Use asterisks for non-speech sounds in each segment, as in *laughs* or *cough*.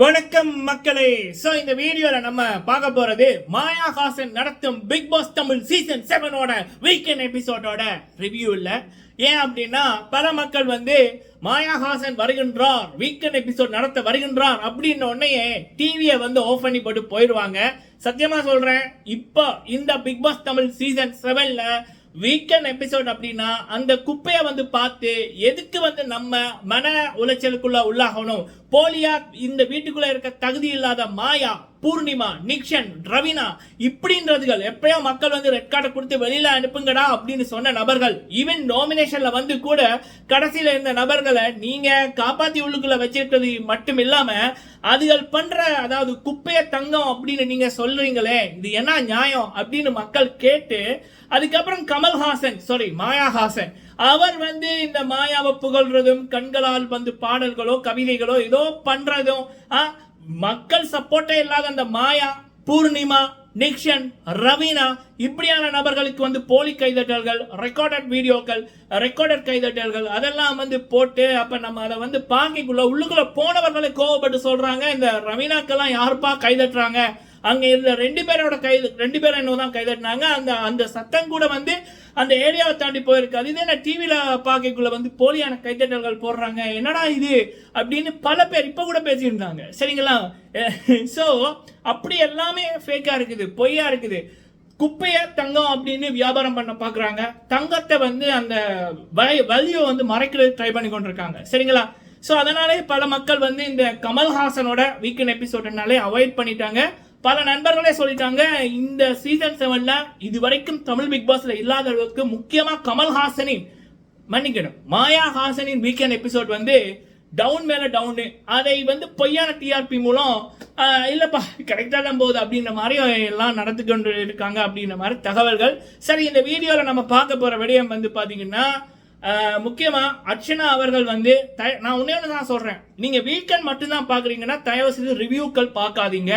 வணக்கம் மக்களே. ஸோ இந்த வீடியோல நம்ம பார்க்க போறது மாயா ஹாசன் நடத்தும் பிக் பாஸ் தமிழ் சீசன் செவனோட வீக்கெண்ட் எபிசோடோட ரிவ்யூ இல்லை. ஏன் அப்படின்னா பல மக்கள் வந்து மாயா ஹாசன் வருகின்றார் வீக்கெண்ட் எபிசோட் நடத்த வருகின்றார் அப்படின்ன உடனே டிவியை வந்து ஆஃப் பண்ணி போட்டு போயிடுவாங்க. சத்தியமா சொல்றேன் இப்போ இந்த பிக் பாஸ் தமிழ் சீசன் செவன்ல வீக்கெண்ட் எபிசோட் அப்படின்னா அந்த குப்பையை வந்து பார்த்து எதுக்கு வந்து நம்ம மன உளைச்சலுக்குள்ள உள்ளாகணும்? போலியா இந்த வீட்டுக்குள்ள இருக்க தகுதி இல்லாத மாயா பூர்ணிமா நிக்ஷன் ரவினா இப்படின்றதுகள் எப்பயோ மக்கள் வந்து ரெட் கார்டை கொடுத்து வெளியில அனுப்புங்கடா அப்படின்னு சொன்ன நபர்கள். ஈவன் நாமினேஷன்ல வந்து கூட கடைசியில இருந்த நபர்களை நீங்க காப்பாத்தி உள்ளுக்குள்ள வச்சிருக்கிறது மட்டும் இல்லாம அதுகள் பண்ற அதாவது குப்பைய தங்கம் அப்படின்னு நீங்க சொல்றீங்களே இது என்ன நியாயம் அப்படின்னு மக்கள் கேட்டு அதுக்கப்புறம் கமல்ஹாசன் சாரி மாயாஹாசன் அவர் வந்து இந்த மாயாவை புகழ்றதும் கண்களால் வந்து பாடல்களோ கவிதைகளோ ஏதோ பண்றதும் ஆ, மக்கள் சப்போர்ட்டே இல்லாத அந்த மாயா பூர்ணிமா நிக்ஷன் ரவீனா இப்படியான நபர்களுக்கு வந்து போலி கைதட்டல்கள் ரெக்கார்டட் வீடியோக்கள் ரெக்கார்டட் கைதட்டல்கள் அதெல்லாம் வந்து போட்டு அப்போ நம்ம அதை வந்து பாக்கிக்குள்ள உள்ளுக்குள்ளே போனவர்களை கோவப்பட்டு சொல்கிறாங்க இந்த ரவீனாக்கெல்லாம் யாருப்பா கைதட்டுறாங்க? அங்கே இருந்த ரெண்டு பேரோட கைது ரெண்டு பேரும் என்ன தான் கைதட்டினாங்க. அந்த அந்த சத்தம் கூட வந்து அந்த ஏரியாவை தாண்டி போயிருக்காது இதே நான் டிவியில் பார்க்கக்குள்ள வந்து போலியான கைத்தட்டல்கள் போடுறாங்க. என்னடா இது? அப்படின்னு பல பேர் இப்போ கூட பேசியிருந்தாங்க. சரிங்களா? ஸோ அப்படி எல்லாமே ஃபேக்காக இருக்குது பொய்யா இருக்குது. குப்பையை தங்கம் அப்படின்னு வியாபாரம் பண்ண பார்க்குறாங்க தங்கத்தை வந்து அந்த வலியை வந்து மறைக்கிறது ட்ரை பண்ணி கொண்டிருக்காங்க. சரிங்களா? ஸோ அதனாலே பல மக்கள் வந்து இந்த கமல்ஹாசனோட வீக்கெண்ட் எபிசோட்னாலே அவாய்ட் பண்ணிட்டாங்க. பல நண்பர்களே சொல்லிட்டாங்க இந்த சீசன் செவன்ல இது வரைக்கும் தமிழ் பிக் பாஸ்ல இல்லாத அளவுக்கு முக்கியமா கமல்ஹாசனின் மன்னிக்கணும் மாயா ஹாசனின் வீக்கெண்ட் எபிசோட் வந்து டவுன் மேல டவுனு அதை வந்து பொய்யான டிஆர்பி மூலம் இல்லைப்பா இல்லப்பா கரெக்டாக தான் போகுது அப்படின்ற மாதிரி எல்லாம் நடந்து கொண்டு இருக்காங்க அப்படின்ற மாதிரி தகவல்கள். சரி இந்த வீடியோவில் நம்ம பார்க்க போகிற விடயம் வந்து பார்த்தீங்கன்னா முக்கியமாக அர்ச்சனா அவர்கள் வந்து த- நான் ஒன்னே ஒன்று தான் சொல்கிறேன் நீங்கள் வீக்கெண்ட் மட்டும்தான் பார்க்குறீங்கன்னா தயவு செய்து ரிவ்யூக்கள் பார்க்காதீங்க.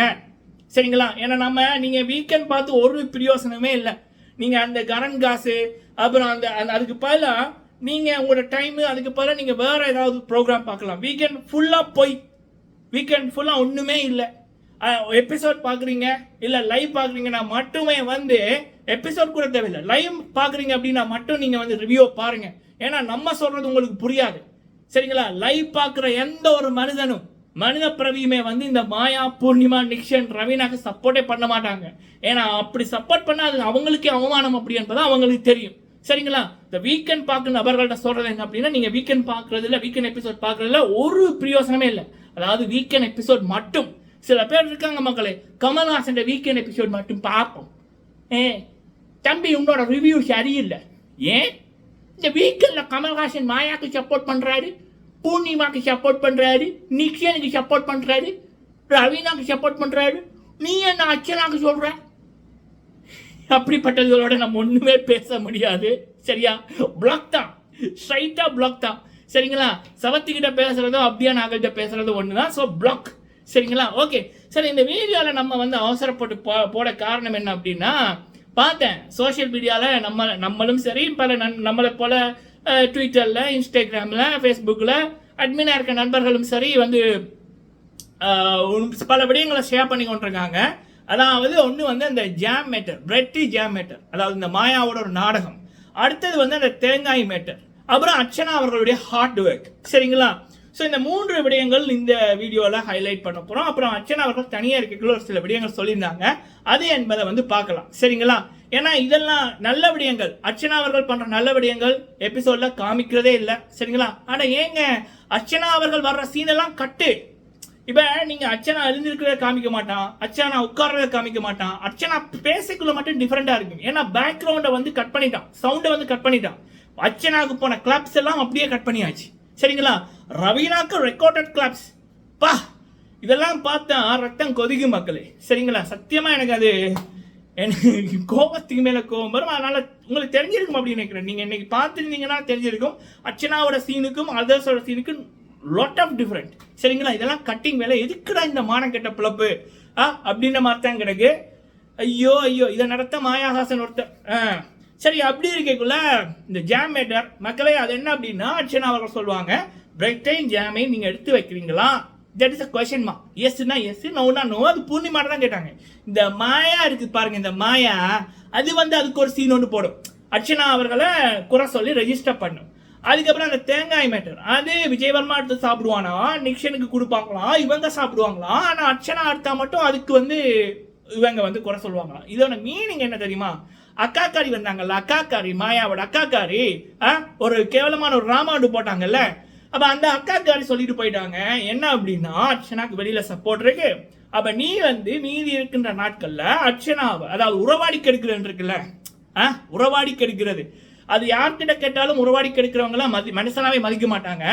சரிங்களா? ஏன்னா நம்ம நீங்கள் வீக்கெண்ட் பார்த்து ஒரு பிரயோசனமே இல்லை. நீங்கள் அந்த கரண்ட் காசு அப்புறம் அந்த அந்த- அதுக்கு பதிலா நீங்கள் உங்களோட டைமு அதுக்கு பதிலா நீங்கள் வேறு ஏதாவது ப்ரோக்ராம் பார்க்கலாம். வீக்கெண்ட் ஃபுல்லாக போய் வீக்கெண்ட் ஃபுல்லாக ஒன்றுமே இல்லை. எபிசோட் பார்க்குறீங்க இல்லை லைவ் பார்க்குறீங்கன்னா மட்டுமே வந்து எபிசோட் கூட தேவையில்லை. லைவ் பார்க்குறீங்க அப்படின்னா மட்டும் நீங்கள் வந்து ரிவ்யூ பாருங்கள் ஏன்னா நம்ம சொல்கிறது உங்களுக்கு புரியாது. சரிங்களா? லைவ் பார்க்குற எந்த ஒரு மனிதனும் மனித பிரவியுமே வந்து இந்த மாயா பூர்ணிமா நிக்ஷன் ரவீனாக்கு சப்போர்ட்டே பண்ண மாட்டாங்க. ஏன்னா அப்படி சப்போர்ட் பண்ணால் அது அவங்களுக்கே அவமானம் அப்படி என்பது அவங்களுக்கு தெரியும். சரிங்களா? இந்த வீக்கெண்ட் பார்க்குற நபர்கள்ட்ட சொல்றது என்ன அப்படின்னா நீங்க வீக்கெண்ட் பார்க்குறதுல வீக்கெண்ட் எபிசோட் பார்க்கறதுல ஒரு பிரயோசனமே இல்லை. அதாவது வீக்கெண்ட் எபிசோட் மட்டும். சில பேர் இருக்காங்க மக்களே கமல்ஹாசன் வீக்கெண்ட் எபிசோட் மட்டும் பார்ப்போம். ஏ தம்பி உன்னோட ரிவ்யூ சரியில்லை ஏன்? இந்த வீக்கெண்ட்ல கமல்ஹாசன் மாயாக்கு சப்போர்ட் பண்றாரு. பூர்ணிமாக்கு சப்போர்ட் பண்ணுறாரு நிக்ஷனுக்கு சப்போர்ட் பண்ணுறாரு ரவீனாக்கு சப்போர்ட் பண்ணுறாரு நீ என்ன அச்சனாக்கு சொல்கிற அப்படிப்பட்டதுகளோட நம்ம ஒன்றுமே பேச முடியாது. சரியா? பிளாக் தான். ஸ்ட்ரைட்டாக பிளாக் தான். சரிங்களா? சவத்துக்கிட்ட பேசுகிறதும் அப்படியே நாங்கள்கிட்ட பேசுகிறதும் ஒன்று தான் ஸோ பிளாக் சரிங்களா? ஓகே சரி இந்த வீடியோவில் நம்ம வந்து அவசரப்பட்டு போ போட காரணம் என்ன அப்படின்னா பார்த்தேன். சோஷியல் மீடியாவில் நம்ம நம்மளும் சரி பல நன் நம்மளை போல ட்விட்டரில் இன்ஸ்டாகிராமில் ஃபேஸ்புக்கில் அட்மினாக இருக்க நண்பர்களும் சரி வந்து பல விடயங்களை ஷேர் பண்ணி கொண்டிருக்காங்க. அதாவது ஒன்று வந்து அந்த jam matter bread jam matter அதாவது இந்த மாயாவோட ஒரு நாடகம். அடுத்தது வந்து அந்த தேங்காய் மேட்டர் அப்புறம் அர்ச்சனா அவர்களுடைய ஹார்ட் ஒர்க் சரிங்களா? ஸோ இந்த மூன்று விடயங்கள் இந்த வீடியோவில் ஹைலைட் பண்ண போகிறோம் அப்புறம் அர்ச்சனா அவர்கள் தனியாக இருக்கக்குள்ள ஒரு சில விடயங்கள் சொல்லியிருந்தாங்க. அது என்பதை வந்து பார்க்கலாம். சரிங்களா? ஏன்னா இதெல்லாம் நல்ல விடயங்கள். அர்ச்சனா அவர்கள் பண்ணுற நல்ல விடயங்கள் எபிசோட்ல காமிக்கிறதே இல்லை. சரிங்களா? ஆனால் ஏங்க அர்ச்சனா அவர்கள் வர்ற சீன் எல்லாம் கட்டு. இப்ப நீங்க அர்ச்சனா எழுந்திருக்கிறத காமிக்க மாட்டான். அர்ச்சனா உட்கார்றத காமிக்க மாட்டான். அர்ச்சனா பேசிக்குள்ள மட்டும் டிஃபரெண்டா இருக்கும். ஏன்னா பேக்ரவுண்டை வந்து கட் பண்ணிட்டான். சவுண்டை வந்து கட் பண்ணிட்டான். அர்ச்சனாவுக்கு போன கிளாப்ஸ் எல்லாம் அப்படியே கட் பண்ணியாச்சு. சரிங்களா? ரவீனாக்கு ரெக்கார்டட் கிளாப்ஸ் பா! இதெல்லாம் பார்த்தா ரத்தம் கொதிக்கும் மக்களே. சரிங்களா? சத்தியமா எனக்கு அது எனக்கு *laughs* கோபத்துக்கு மேல கோபம் வரும். அதனால உங்களுக்கு தெரிஞ்சிருக்கும் அப்படின்னு நினைக்கிறேன். நீங்க இன்னைக்கு பார்த்துருந்தீங்கன்னா தெரிஞ்சிருக்கும். அர்ச்சனாவோட சீனுக்கும் அதர்ஸோட சீனுக்கும் லாட் ஆஃப் டிஃப்ரெண்ட் சரிங்களா? இதெல்லாம் கட்டிங் வேலை. எதுக்குடா இந்த மானம் கெட்ட பிளப்பு ஆ அப்படின்ற மாதிரி தான் கிடக்கு. ஐயோ ஐயோ இதை நடத்த மாயாஹாசன் ஒருத்தர். ஆ சரி அப்படி இருக்கக்குள்ள இந்த ஜாம் மேட்டர் மக்களே அது என்ன அப்படின்னா அர்ச்சனா அவர்கள் சொல்லுவாங்க பிரெக் டைம் ஜாமை நீங்கள் எடுத்து வைக்கிறீங்களா? தட் இஸ் அ கொஷன்மா எஸ்னா எஸ் நோனா நோ அது பூர்ணிமாட தான் கேட்டாங்க. இந்த மாயா இருக்கு பாருங்க இந்த மாயா அது வந்து அதுக்கு ஒரு சீன் ஒன்று போடும். அர்ச்சனா அவர்களை குறை சொல்லி ரெஜிஸ்டர் பண்ணும். அதுக்கப்புறம் அந்த தேங்காய் மேட்டர் அது விஜயவர்மா எடுத்து சாப்பிடுவானா? நிக்ஷனுக்கு கொடுப்பாங்களாம் இவங்க சாப்பிடுவாங்களாம் ஆனால் அர்ச்சனா எடுத்தா மட்டும் அதுக்கு வந்து இவங்க வந்து குறை சொல்லுவாங்களாம் இதோட மீனிங் என்ன தெரியுமா? அக்காக்காரி வந்தாங்கல்ல அக்காக்காரி மாயாவோட அக்காக்காரி ஆ, ஒரு கேவலமான ஒரு ராமாண்டு போட்டாங்கல்ல அப்ப அந்த அக்காக்காரி சொல்லிட்டு போயிட்டாங்க. என்ன அப்படின்னா அர்ச்சனாக்கு வெளியில சப்போர்ட் இருக்கு. அப்ப நீ வந்து மீதி இருக்கின்ற நாட்கள்ல அர்ச்சனாவை அதாவது உறவாடி கெடுக்கிறது இருக்குல்ல ஆ, உறவாடி கெடுக்கிறது. அது யார்கிட்ட கேட்டாலும் உறவாடி கெடுக்கிறவங்களாம் மதி மனுஷனாவே மதிக்க மாட்டாங்க.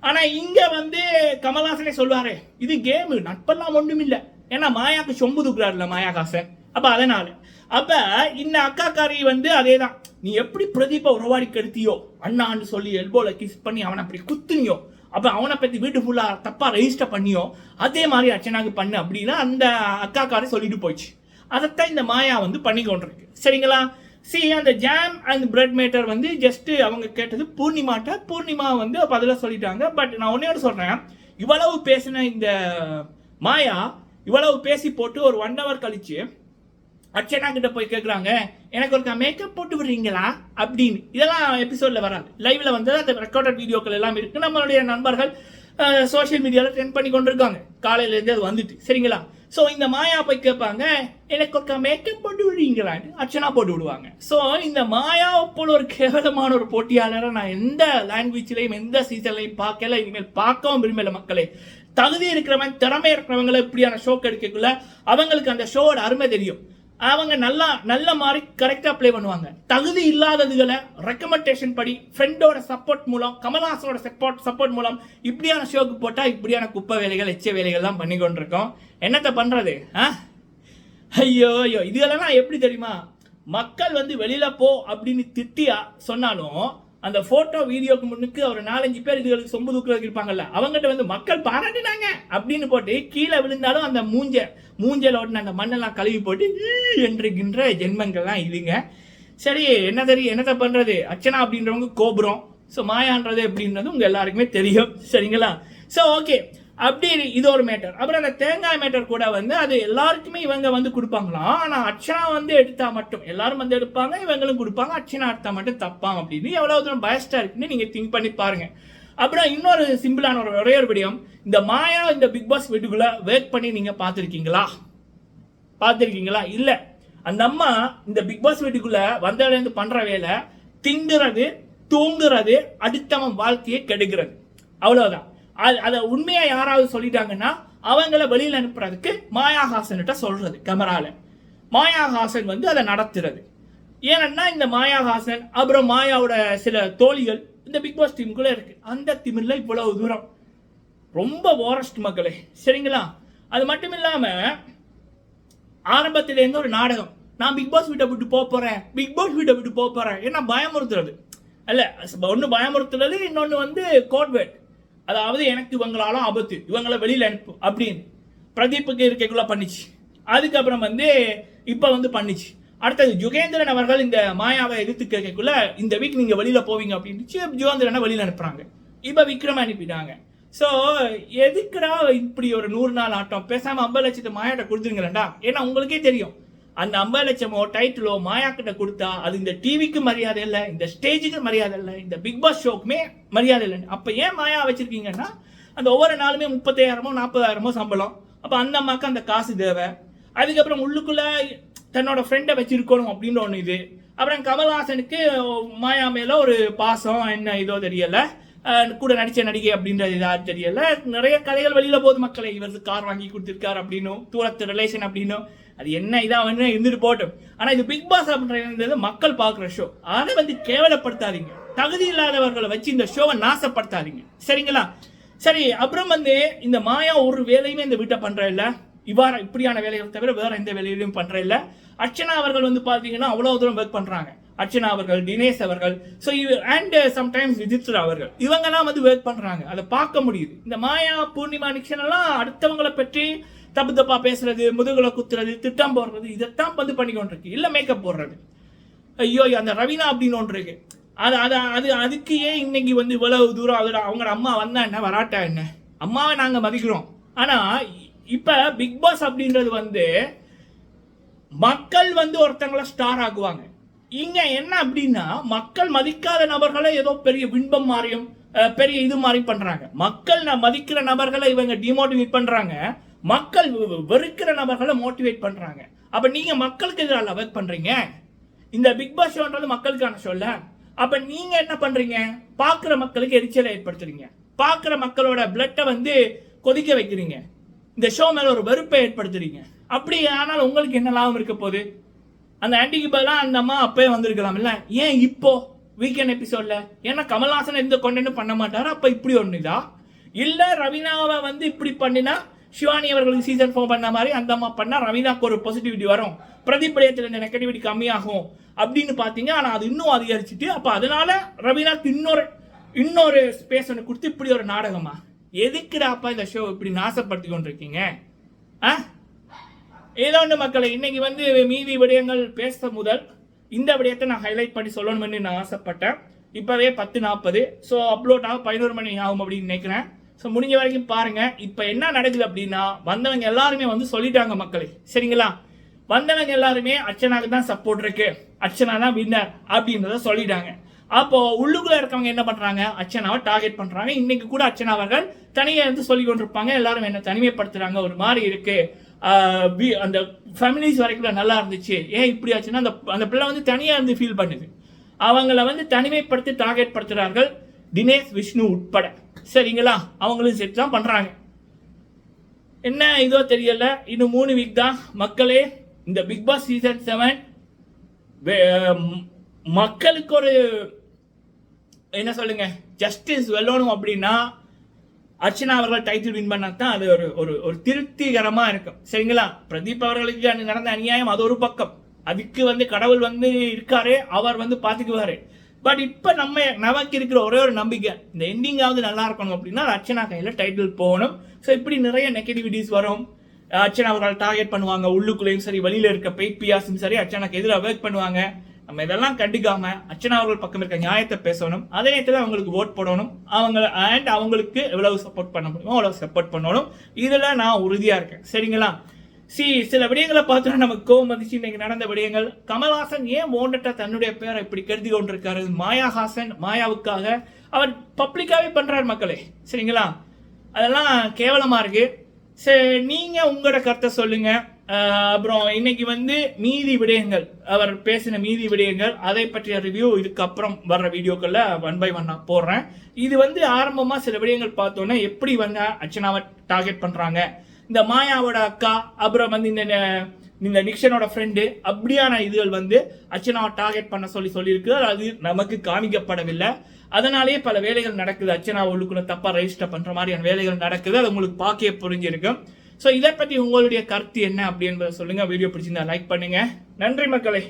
ஆனா இங்க வந்து கமல்ஹாசனே சொல்லுவாரு இது கேமு நட்பெல்லாம் ஒண்ணும் இல்லை ஏன்னா மாயாக்கு சொம்பு தூக்குறாருல மாயாகாசன். அப்ப அதனால. அப்ப இந்த அக்காக்காரி வந்து அதேதான். நீ எப்படி பிரதீபை உறவாடி கெடுத்தியோ அண்ணான்னு சொல்லி எல்போல கிஸ் பண்ணி அவனை அப்படி குத்துனியோ அப்போ அவனை பற்றி வீட்டு ஃபுல்லாக தப்பாக ரெஜிஸ்டர் பண்ணியோ அதே மாதிரி அர்ச்சனாக்கு பண்ணு அப்படின்னா அந்த அக்காக்காரே சொல்லிட்டு போயிடுச்சு. அதைத்தான் இந்த மாயா வந்து பண்ணி கொண்டிருக்கு. சரிங்களா? சி அந்த ஜாம் அண்ட் பிரெட் மேட்டர் வந்து ஜஸ்ட்டு அவங்க கேட்டது பூர்ணிமாட்ட பூர்ணிமா வந்து பதில சொல்லிட்டாங்க. பட் நான் ஒன்னே சொல்கிறேன் இவ்வளவு பேசின இந்த மாயா இவ்வளவு பேசி போட்டு ஒரு ஒன் ஹவர் கழிச்சு அர்ச்சனா கிட்ட போய் கேட்குறாங்க எனக்கு ஒரு மேக்கப் போட்டு விடுறீங்களா? அப்படின்னு. இதெல்லாம் எபிசோட்ல வராது. லைவில் வந்து அந்த ரெக்கார்டட் வீடியோக்கள் எல்லாம் இருக்குது நம்மளுடைய நண்பர்கள் சோஷியல் மீடியாவில் ட்ரெண்ட் பண்ணி கொண்டு இருக்காங்க காலையிலேருந்து அது வந்துட்டு. சரிங்களா? ஸோ இந்த மாயா போய் கேட்பாங்க எனக்கு ஒரு மேக்கப் போட்டு விடுறீங்களான்னு அர்ச்சனா போட்டு விடுவாங்க. ஸோ இந்த மாயா போல ஒரு கேவலமான ஒரு போட்டியாளரை நான் எந்த லாங்குவேஜ்லையும் எந்த சீசன்லையும் பார்க்கல. இனிமேல் பார்க்கவும் விரும்பல மக்களே. தகுதி இருக்கிறவன் திறமை இருக்கிறவங்களை இப்படியான ஷோக்கு எடுக்கக்குள்ள அவங்களுக்கு அந்த ஷோவோட அருமை தெரியும். அவங்க நல்லா நல்ல மாதிரி கரெக்டாக ப்ளே பண்ணுவாங்க. தகுதி இல்லாததுகளை ரெக்கமெண்டேஷன் படி ஃப்ரெண்டோட சப்போர்ட் மூலம் கமல்ஹாசனோட சப்போர்ட் சப்போர்ட் மூலம் இப்படியான ஷோக்கு போட்டால் இப்படியான குப்பை வேலைகள் எச்ச வேலைகள்லாம் பண்ணி கொண்டிருக்கோம். என்னத்தை பண்ணுறது ஆ? ஐயோ ஐயோ இதுகளெல்லாம் எப்படி தெரியுமா? மக்கள் வந்து வெளியில் போ அப்படின்னு திட்டியா சொன்னாலும் அந்த போட்டோ வீடியோக்கு முன்னுக்கு ஒரு நாலஞ்சு பேர் இதுகளுக்கு சொம்பு தூக்குறதுக்கு இருப்பாங்கல்ல அவங்ககிட்ட வந்து மக்கள் பாராட்டினாங்க அப்படின்னு போட்டு கீழே விழுந்தாலும் அந்த மூஞ்ச மூஞ்சல ஓடின அந்த மண்ணெல்லாம் கழுவி போட்டு என்றுகின்ற ஜென்மங்கள்லாம் இதுங்க. சரி என்ன தெரியும் என்னத்தை பண்ணுறது அர்ச்சனா அப்படின்றவங்க கோபுரம். ஸோ மாயான்றது அப்படின்றது உங்கள் எல்லாருக்குமே தெரியும். சரிங்களா? ஸோ ஓகே அப்படி இது ஒரு மேட்டர் அப்புறம் அந்த தேங்காய் மேட்டர் கூட வந்து அது எல்லாருக்குமே இவங்க வந்து கொடுப்பாங்களாம். ஆனால் அர்ச்சனா வந்து எடுத்தால் மட்டும். எல்லாரும் வந்து எடுப்பாங்க இவங்களும் கொடுப்பாங்க. அர்ச்சனா எடுத்தால் மட்டும் தப்பாம் அப்படின்னு எவ்வளோ தூரம் பயஸ்டாக இருக்குன்னு நீங்கள் திங்க் பண்ணி பாருங்கள் அப்புறம் இன்னொரு சிம்பிளான ஒரு ஒரே ஒரு விடயம். இந்த மாயா இந்த பிக் பாஸ் வீட்டுக்குள்ளே ஒர்க் பண்ணி நீங்கள் பார்த்துருக்கீங்களா? பார்த்துருக்கீங்களா? இல்லை. அந்த அம்மா இந்த பிக் பாஸ் வீட்டுக்குள்ளே வந்ததுலேருந்து பண்ணுற வேலை திங்குறது தூங்குறது அடுத்தவன் வாழ்க்கையை கெடுக்கிறது. அவ்வளோதான் அது- அதை உண்மையாக யாராவது சொல்லிட்டாங்கன்னா அவங்கள வெளியில் அனுப்புறதுக்கு மாயாஹாசன்கிட்ட சொல்கிறது கமரால. மாயாஹாசன் வந்து அதை நடத்துறது. ஏன்னா இந்த மாயாஹாசன் அப்புறம் மாயாவோட சில தோழிகள் இந்த பிக் பாஸ் டீமுக்குள்ளே இருக்குது அந்த திமிரில் இவ்வளவு தூரம். ரொம்ப ஓரஸ்ட் மக்களே சரிங்களா? அது மட்டும் இல்லாமல் ஆரம்பத்திலேருந்து ஒரு நாடகம். நான் பிக் பாஸ் வீட்டை விட்டு போக போகிறேன் பிக் பாஸ் வீட்டை விட்டு போக போகிறேன் ஏன்னா பயமுறுத்துறது? அல்ல ஒன்று பயமுறுத்துறது இன்னொன்று வந்து கோட்வேட் அதாவது எனக்கு இவங்களால ஆபத்து இவங்களை வெளியில் அனுப்பு அப்படின்னு பிரதீப்புக்கு இருக்கைக்குள்ளே பண்ணிச்சு. அதுக்கப்புறம் வந்து இப்போ வந்து பண்ணிச்சு. அடுத்தது ஜுகேந்திரன் அவர்கள் இந்த மாயாவை எதிர்த்து கேட்கக்குள்ள இந்த வீக் நீங்கள் வெளியில் போவீங்க அப்படின்னுச்சு. ஜுகேந்திரனை வெளியில் அனுப்புறாங்க. இப்போ விக்ரம் அனுப்பிட்டாங்க. ஸோ எதுக்குடா இப்படி ஒரு நூறு நாள் ஆட்டம்? பேசாமல் ஐம்பது லட்சத்தை மாயாட்ட கொடுத்துருங்களேன்டா ஏன்னா உங்களுக்கே தெரியும். அந்த ஐம்பது லட்சமோ டைட்டிலோ மாயா கிட்ட கொடுத்தா அது இந்த டிவிக்கு மரியாதை இல்லை இந்த ஸ்டேஜுக்கு மரியாதை இல்லை இந்த பிக் பாஸ் ஷோக்குமே மரியாதை இல்லை. அப்போ ஏன் மாயா வச்சிருக்கீங்கன்னா அந்த ஒவ்வொரு நாளுமே முப்பத்தாயிரமோ நாற்பதாயிரமோ சம்பளம். அப்போ அந்த அம்மாவுக்கு அந்த காசு தேவை. அதுக்கப்புறம் உள்ளுக்குள்ளே தன்னோட ஃப்ரெண்டை வச்சிருக்கணும் அப்படின்ற ஒன்று இது. அப்புறம் கமல்ஹாசனுக்கு மாயா மேல ஒரு பாசம் என்ன இதோ தெரியலை. கூட நடிச்ச நடிகை அப்படின்றது இதாக தெரியல. நிறைய கதைகள் வெளியில போது மக்களை. இவருக்கு கார் வாங்கி கொடுத்துருக்காரு அப்படின்னும் தூரத்து ரிலேஷன் அப்படின்னும். அது என்ன இதாக வந்து இருந்துட்டு போட்டோம் ஆனால் இது பிக் பாஸ் அப்படின்றது மக்கள் பார்க்குற ஷோ அதை வந்து கேவலப்படுத்தாதீங்க. தகுதி இல்லாதவர்களை வச்சு இந்த ஷோவை நாசப்படுத்தாதீங்க. சரிங்களா? சரி அப்புறம் வந்து இந்த மாயா ஒரு வேலையுமே இந்த வீட்டை பண்ணுற இல்லை. இவ்வாறு இப்படியான வேலைகள் தவிர வேற எந்த வேலையிலையும் பண்ணுற இல்லை. அர்ச்சனா அவர்கள் வந்து பார்த்தீங்கன்னா அவ்வளோ தூரம் ஒர்க் பண்ணுறாங்க அர்ச்சனா அவர்கள் தினேஷ் அவர்கள் ஸோ அண்ட் சம்டைம்ஸ் விஜித்ரா அவர்கள். இவங்கெல்லாம் வந்து ஒர்க் பண்ணுறாங்க அதை பார்க்க முடியுது. இந்த மாயா பூர்ணிமா நிக்ஷன் எல்லாம் அடுத்தவங்களை பற்றி தப்பு தப்பாக பேசுறது முதுகில் குத்துறது திட்டம் போடுறது இதைத்தான் வந்து பண்ணிக்கொண்டிருக்கு. இல்லை மேக்கப் போடுறது. ஐயோ அந்த ரவீனா அப்படின்னு ஒன்று இருக்கு. அது அது அது அதுக்கு ஏன் இன்னைக்கு வந்து இவ்வளவு தூரம் அதில் அவங்களோட அம்மா வந்தா என்ன வராட்டா என்ன? அம்மாவை நாங்கள் மதிக்கிறோம். ஆனால் இப்போ பிக் பாஸ் அப்படின்றது வந்து மக்கள் வந்து ஒருத்தங்களை ஸ்டார் ஆக்குவாங்க. இங்கே என்ன அப்படின்னா மக்கள் மதிக்காத நபர்களை ஏதோ பெரிய பின்பம் மாறியும் பெரிய இது மாதிரி பண்ணுறாங்க மக்கள் நான் மதிக்கிற நபர்களை இவங்க டிமோட்டிவேட் பண்ணுறாங்க மக்கள் வெறுக்கிற நபர்களை மோட்டிவேட் பண்ணுறாங்க அப்போ நீங்கள் மக்களுக்கு எதிராக ஒர்க் பண்ணுறீங்க இந்த பிக் பாஸ் ஷோன்றது மக்களுக்கான ஷோல அப்போ நீங்கள் என்ன பண்ணுறீங்க பார்க்குற மக்களுக்கு எரிச்சலை ஏற்படுத்துறீங்க. பார்க்குற மக்களோட பிளட்டை வந்து கொதிக்க வைக்கிறீங்க. இந்த ஷோ மேலே ஒரு வெறுப்பை ஏற்படுத்துறீங்க. அப்படி ஆனால் உங்களுக்கு என்ன லாபம் இருக்க போகுது? அந்த ஆன்டிக்கு பதிலாக அந்த அம்மா அப்பயே வந்திருக்கலாம் இல்ல ஏன் இப்போ? வீக்கெண்ட் எபிசோடில் ஏன்னா கமல்ஹாசன் எந்த கொண்டனும் பண்ண மாட்டார்? அப்போ இப்படி ஒண்ணுதா? இல்லை ரவீனாவை வந்து இப்படி பண்ணினா சிவானி அவர்களுக்கு சீசன் ஃபோர் பண்ண மாதிரி அந்த அம்மா பண்ணால் ரவீனாக்கு ஒரு பாசிட்டிவிட்டி வரும். பிரதிபலியத்தில் இந்த நெகட்டிவிட்டி கம்மியாகும் அப்படின்னு பார்த்தீங்க ஆனால் அது இன்னும் அதிகரிச்சுட்டு அப்போ அதனால ரவீனாக்கு இன்னொரு இன்னொரு ஸ்பேஸ் ஒன்று கொடுத்து இப்படி ஒரு நாடகமா? எதுக்குடாப்பா இந்த ஷோ இப்படி நாசப்படுத்தி கொண்டிருக்கீங்க? ஆ? ஏதோ ஒன்று மக்களை இன்னைக்கு வந்து மீதி விடயங்கள் பேச முதல் இந்த விடயத்தை நான் ஹைலைட் பண்ணி சொல்லணும்னு நான் ஆசைப்பட்டேன். இப்போவே பத்து நாற்பது ஸோ அப்லோட் ஆக பதினோரு மணி ஆகும் அப்படின்னு நினைக்கிறேன். ஸோ முடிஞ்ச வரைக்கும் பாருங்கள் இப்போ என்ன நடக்குது அப்படின்னா வந்தவங்க எல்லாருமே வந்து சொல்லிட்டாங்க மக்களே. சரிங்களா? வந்தவங்க எல்லாருமே அர்ச்சனாக்கு தான் சப்போர்ட் இருக்கு. அர்ச்சனா தான் வின்னர் அப்படின்றத சொல்லிட்டாங்க. அப்போ உள்ளுக்குள்ள இருக்கவங்க என்ன பண்றாங்க? அர்ச்சனாவை டார்கெட் பண்றாங்க. இன்னைக்கு கூட அர்ச்சனா அவர்கள் தனியாக இருந்து சொல்லி கொண்டிருப்பாங்க. எல்லாரும் என்ன தனிமைப்படுத்துறாங்க. ஒரு மாதிரி இருக்கு. அந்த ஃபேமிலிஸ் வரைக்கும் நல்லா இருந்துச்சு. ஏன் இப்படி ஆச்சுன்னா அந்த அந்த பிள்ளை வந்து தனியாக இருந்து ஃபீல் பண்ணுது. அவங்கள வந்து தனிமைப்படுத்தி டார்கெட் படுத்துறார்கள் தினேஷ் விஷ்ணு உட்பட. சரிங்களா? அவங்களும் சேர்த்து தான் பண்ணுறாங்க என்ன இதோ தெரியல? இன்னும் மூணு வீக் தான். மக்களே இந்த பிக் பாஸ் சீசன் செவன் மக்களுக்கு ஒரு என்ன சொல்லுங்க? ஜஸ்டிஸ் வெல்லணும் அப்படின்னா அர்ச்சனா அவர்கள் டைட்டில் வின் பண்ணா தான் அது ஒரு ஒரு ஒரு திருப்திகரமாக இருக்கும். சரிங்களா? பிரதீப் அவர்களுக்கு நடந்த அநியாயம் அது ஒரு பக்கம். அதுக்கு வந்து கடவுள் வந்து இருக்காரு அவர் வந்து பார்த்துக்குவாரு பட் இப்போ நம்ம நமக்கு இருக்கிற ஒரே ஒரு நம்பிக்கை இந்த எண்டிங்காவது நல்லா இருக்கணும் அப்படின்னா அர்ச்சனா கையில் டைட்டில் போகணும். ஸோ இப்படி நிறைய நெகட்டிவிட்டிஸ் வரும். அர்ச்சனா அவர்கள் டார்கெட் பண்ணுவாங்க உள்ளுக்குள்ளேயும் சரி வழியில் இருக்க பெய்ட் பியாஸும் சரி அர்ச்சனாக்கு எதிராக ஒர்க் பண்ணுவாங்க. நம்ம இதெல்லாம் கண்டுக்காம அர்ச்சனா அவர்கள் பக்கம் இருக்க நியாயத்தை பேசணும். அதே நேரத்தில் அவங்களுக்கு ஓட் போடணும். அவங்க அண்ட் அவங்களுக்கு எவ்வளவு சப்போர்ட் பண்ண முடியுமோ அவ்வளவு சப்போர்ட் பண்ணணும். இதெல்லாம் நான் உறுதியாக இருக்கேன். சரிங்களா? சி சில விடயங்களை பார்த்தோன்னா நமக்கு கோவம் வந்துச்சு. இன்னைக்கு நடந்த விடயங்கள். கமல்ஹாசன் ஏன் ஓண்டட்ட தன்னுடைய பேரை இப்படி கருதி கொண்டிருக்காரு? மாயாஹாசன் மாயாவுக்காக அவர் பப்ளிக்காகவே பண்ணுறார் மக்களே. சரிங்களா? அதெல்லாம் கேவலமாக இருக்கு. சரி நீங்கள் உங்களோட கருத்தை சொல்லுங்கள் அப்புறம் இன்னைக்கு வந்து மீதி விடயங்கள். அவர் பேசின மீதி விடயங்கள். அதை பற்றிய ரிவ்யூ இதுக்கப்புறம் வர்ற வீடியோக்களில் ஒன் பை ஒன்னா போடுறேன். இது வந்து ஆரம்பமாக சில விடயங்கள் பார்த்தோன்னே எப்படி வந்து அர்ச்சனாவை டார்கெட் பண்ணுறாங்க இந்த மாயாவோட அக்கா அப்புறம் வந்து இந்த இந்த நிக்ஷனோட ஃப்ரெண்டு அப்படியான இதுகள் வந்து அர்ச்சனாவை டார்கெட் பண்ண சொல்லி சொல்லியிருக்கு. அது நமக்கு காமிக்கப்படவில்லை. அதனாலேயே பல வேலைகள் நடக்குது. அர்ச்சனா உள்ளுக்குள்ள தப்பாக ரெஜிஸ்டர் பண்ணுற மாதிரியான வேலைகள் நடக்குது. அது உங்களுக்கு பார்க்கவே புரிஞ்சிருக்கும். ஸோ இதை பற்றி உங்களுடைய கருத்து என்ன அப்படின்றத சொல்லுங்கள் வீடியோ பிடிச்சிருந்தா லைக் பண்ணுங்கள் நன்றி மக்களே.